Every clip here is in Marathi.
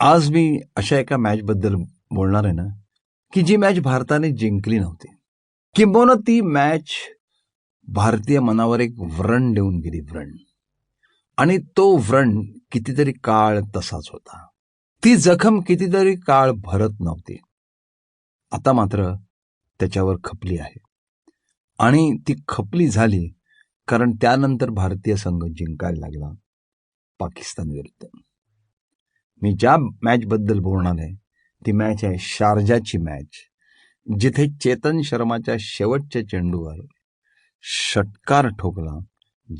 आज मी अशा एका मॅचबद्दल बोलणार आहे ना की जी मॅच भारताने जिंकली नव्हती. किंबहुना ती मॅच भारतीय मनावर एक व्रण देऊन गेली व्रण. आणि तो व्रण कितीतरी काळ तसाच होता. ती जखम कितीतरी काळ भरत नव्हती. आता मात्र त्याच्यावर खपली आहे. आणि ती खपली झाली कारण त्यानंतर भारतीय संघ जिंकायला लागला पाकिस्तान विरुद्ध मी ज्या मॅचबद्दल बोलणार आहे ती मॅच आहे शारजाची मॅच जिथे चेतन शर्माच्या शेवटच्या चेंडूवर षटकार ठोकला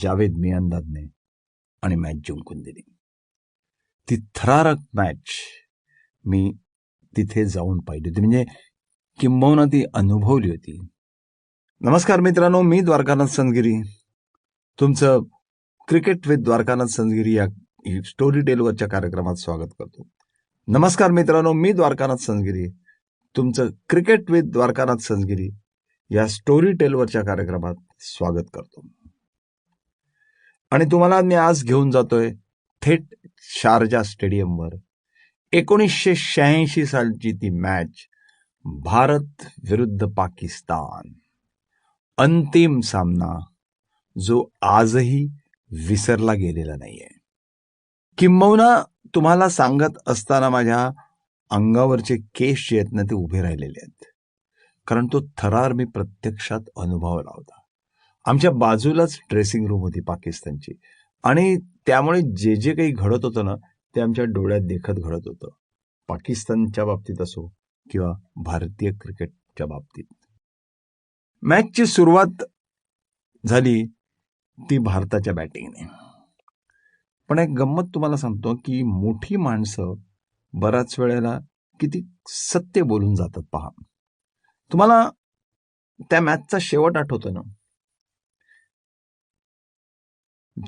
जावेद मियांदादने आणि मॅच जिंकून दिली. ती थरारक मॅच मी तिथे जाऊन पाहिली होती. म्हणजे किंबहुना ती अनुभवली होती. नमस्कार मित्रांनो मी द्वारकानाथ संदगिरी तुमचं क्रिकेट विथ द्वारकानाथ संदगिरी या स्टोरी टेलवरच्या कार्यक्रमात स्वागत करतो. नमस्कार मित्रांनो मी द्वारकानाथ संजगिरी तुमचं क्रिकेट विथ द्वारकानाथ संजगिरी या स्टोरी टेलवरच्या कार्यक्रमात स्वागत करतो. आणि तुम्हाला मी आज घेऊन जातोय थेट शारजा स्टेडियमवर एकोणीसशे शहाऐंशी सालची ती मॅच भारत विरुद्ध पाकिस्तान. अंतिम सामना जो आजही विसरला गेलेला नाहीये. किंबहुना तुम्हाला सांगत असताना माझ्या अंगावरचे केस जे आहेत ना ते उभे राहिलेले आहेत. कारण तो थरार मी प्रत्यक्षात अनुभवला होता. आमच्या बाजूलाच ड्रेसिंग रूम होती पाकिस्तानची. आणि त्यामुळे जे जे काही घडत होतं ना ते आमच्या डोळ्यात देखत घडत होतं. पाकिस्तानच्या बाबतीत असो किंवा भारतीय क्रिकेटच्या बाबतीत. मॅचची सुरुवात झाली ती भारताच्या बॅटिंगने. पण एक गंमत तुम्हाला सांगतो की मोठी माणसं बऱ्याच वेळेला किती सत्य बोलून जातात पहा. तुम्हाला त्या मॅचचा शेवट आठवतो ना?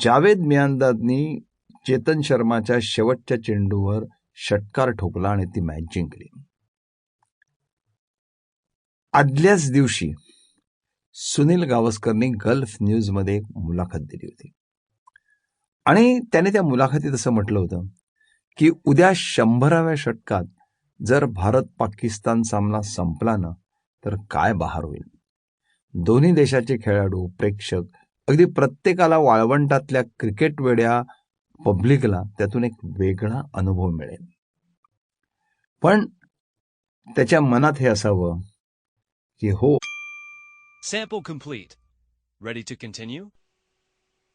जावेद मियांदादनी चेतन शर्माच्या शेवटच्या चेंडूवर षटकार ठोकला आणि ती मॅच जिंकली. आदल्याच दिवशी सुनील गावस्करनी गल्फ न्यूजमध्ये एक मुलाखत दिली होती. आणि त्याने त्या मुलाखतीत असं म्हटलं होतं की उद्या शंभराव्या षटकात जर भारत पाकिस्तान सामना संपला ना तर काय बहार होईल? दोन्ही देशाचे खेळाडू प्रेक्षक अगदी प्रत्येकाला वाळवंटातल्या क्रिकेट वेड्या पब्लिकला त्यातून एक वेगळा अनुभव मिळेल. पण त्याच्या मनात हे असावं की हो. Sample complete. Ready to continue